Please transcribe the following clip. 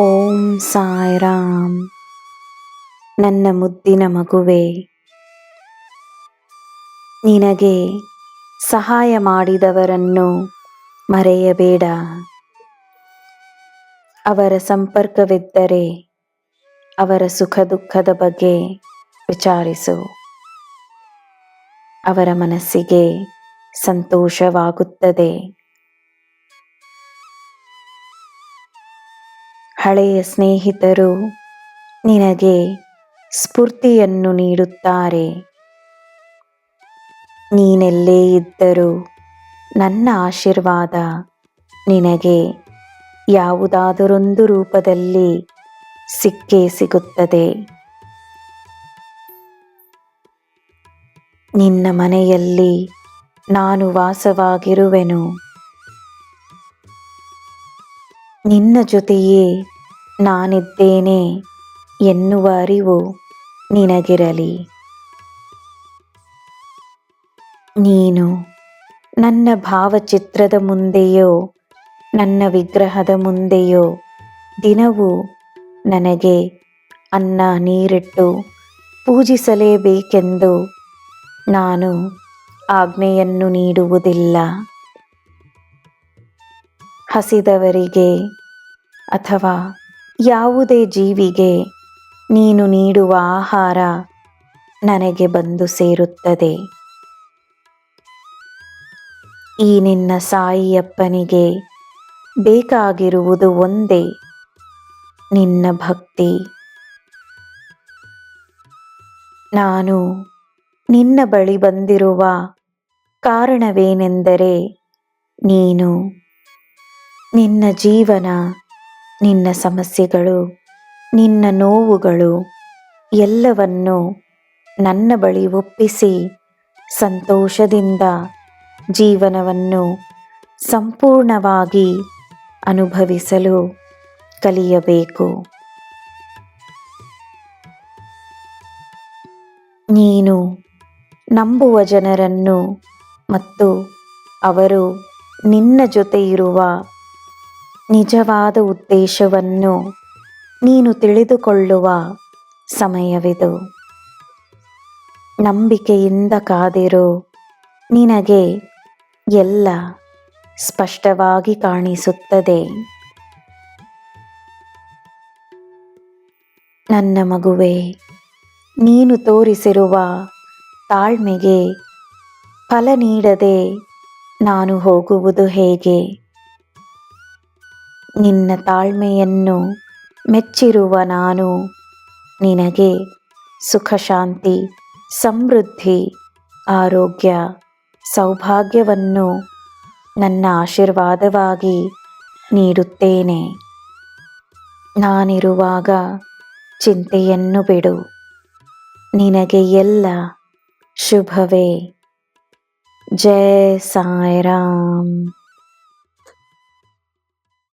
ಓಂ ಸಾಯಿರಾಮ್. ನನ್ನ ಮುದ್ದಿನ ಮಗುವೆ, ನಿನಗೆ ಸಹಾಯ ಮಾಡಿದವರನ್ನು ಮರೆಯಬೇಡ. ಅವರ ಸಂಪರ್ಕವಿದ್ದರೆ ಅವರ ಸುಖ ದುಃಖದ ಬಗ್ಗೆ ವಿಚಾರಿಸು. ಅವರ ಮನಸ್ಸಿಗೆ ಸಂತೋಷವಾಗುತ್ತದೆ. ಹಳೆಯ ಸ್ನೇಹಿತರು ನಿನಗೆ ಸ್ಫೂರ್ತಿಯನ್ನು ನೀಡುತ್ತಾರೆ. ನೀನೆಲ್ಲೇ ಇದ್ದರೂ ನನ್ನ ಆಶೀರ್ವಾದ ನಿನಗೆ ಯಾವುದಾದರೊಂದು ರೂಪದಲ್ಲಿ ಸಿಕ್ಕೇ ಸಿಗುತ್ತದೆ. ನಿನ್ನ ಮನೆಯಲ್ಲಿ ನಾನು ವಾಸವಾಗಿರುವೆನು. ನಿನ್ನ ಜೊತೆಯೇ ನಾನಿದ್ದೇನೆ ಎನ್ನುವ ಅರಿವು ನಿನಗಿರಲಿ. ನೀನು ನನ್ನ ಭಾವಚಿತ್ರದ ಮುಂದೆಯೋ, ನನ್ನ ವಿಗ್ರಹದ ಮುಂದೆಯೋ ದಿನವೂ ನನಗೆ ಅನ್ನ ನೀರಿಟ್ಟು ಪೂಜಿಸಲೇಬೇಕೆಂದು ನಾನು ಆಜ್ಞೆಯನ್ನು ನೀಡುವುದಿಲ್ಲ. ಹಸಿದವರಿಗೆ ಅಥವಾ ಯಾವುದೇ ಜೀವಿಗೆ ನೀನು ನೀಡುವ ಆಹಾರ ನನಗೆ ಬಂದು ಸೇರುತ್ತದೆ. ಈ ನಿನ್ನ ಸಾಯಿಯಪ್ಪನಿಗೆ ಬೇಕಾಗಿರುವುದು ಒಂದೇ, ನಿನ್ನ ಭಕ್ತಿ. ನಾನು ನಿನ್ನ ಬಳಿ ಬಂದಿರುವ ಕಾರಣವೇನೆಂದರೆ ನೀನು ನಿನ್ನ ಜೀವನ, ನಿನ್ನ ಸಮಸ್ಯೆಗಳು, ನಿನ್ನ ನೋವುಗಳು ಎಲ್ಲವನ್ನು ನನ್ನ ಬಳಿ ಒಪ್ಪಿಸಿ ಸಂತೋಷದಿಂದ ಜೀವನವನ್ನು ಸಂಪೂರ್ಣವಾಗಿ ಅನುಭವಿಸಲು ಕಲಿಯಬೇಕು. ನೀನು ನಂಬುವ ಜನರನ್ನು ಮತ್ತು ಅವರು ನಿನ್ನ ಜೊತೆ ಇರುವ ನಿಜವಾದ ಉದ್ದೇಶವನ್ನು ನೀನು ತಿಳಿದುಕೊಳ್ಳುವ ಸಮಯವಿದು. ನಂಬಿಕೆಯಿಂದ ಕಾದಿರು ನಿನಗೆ ಎಲ್ಲ ಸ್ಪಷ್ಟವಾಗಿ ಕಾಣಿಸುತ್ತದೆ. ನನ್ನ ಮಗುವೆ, ನೀನು ತೋರಿಸಿರುವ ತಾಳ್ಮೆಗೆ ಫಲ ನೀಡದೆ ನಾನು ಹೋಗುವುದು ಹೇಗೆ? ನಿನ್ನ ತಾಳ್ಮೆಯನ್ನು ಮೆಚ್ಚಿರುವ ನಾನು ನಿನಗೆ ಸುಖ, ಶಾಂತಿ, ಸಮೃದ್ಧಿ, ಆರೋಗ್ಯ, ಸೌಭಾಗ್ಯವನ್ನು ನನ್ನ ಆಶೀರ್ವಾದವಾಗಿ ನೀಡುತ್ತೇನೆ. ನಾನಿರುವಾಗ ಚಿಂತೆಯನ್ನು ಬಿಡು. ನಿನಗೆ ಎಲ್ಲ ಶುಭವೇ. ಜಯ ಸಾಯಿರಾಮ್.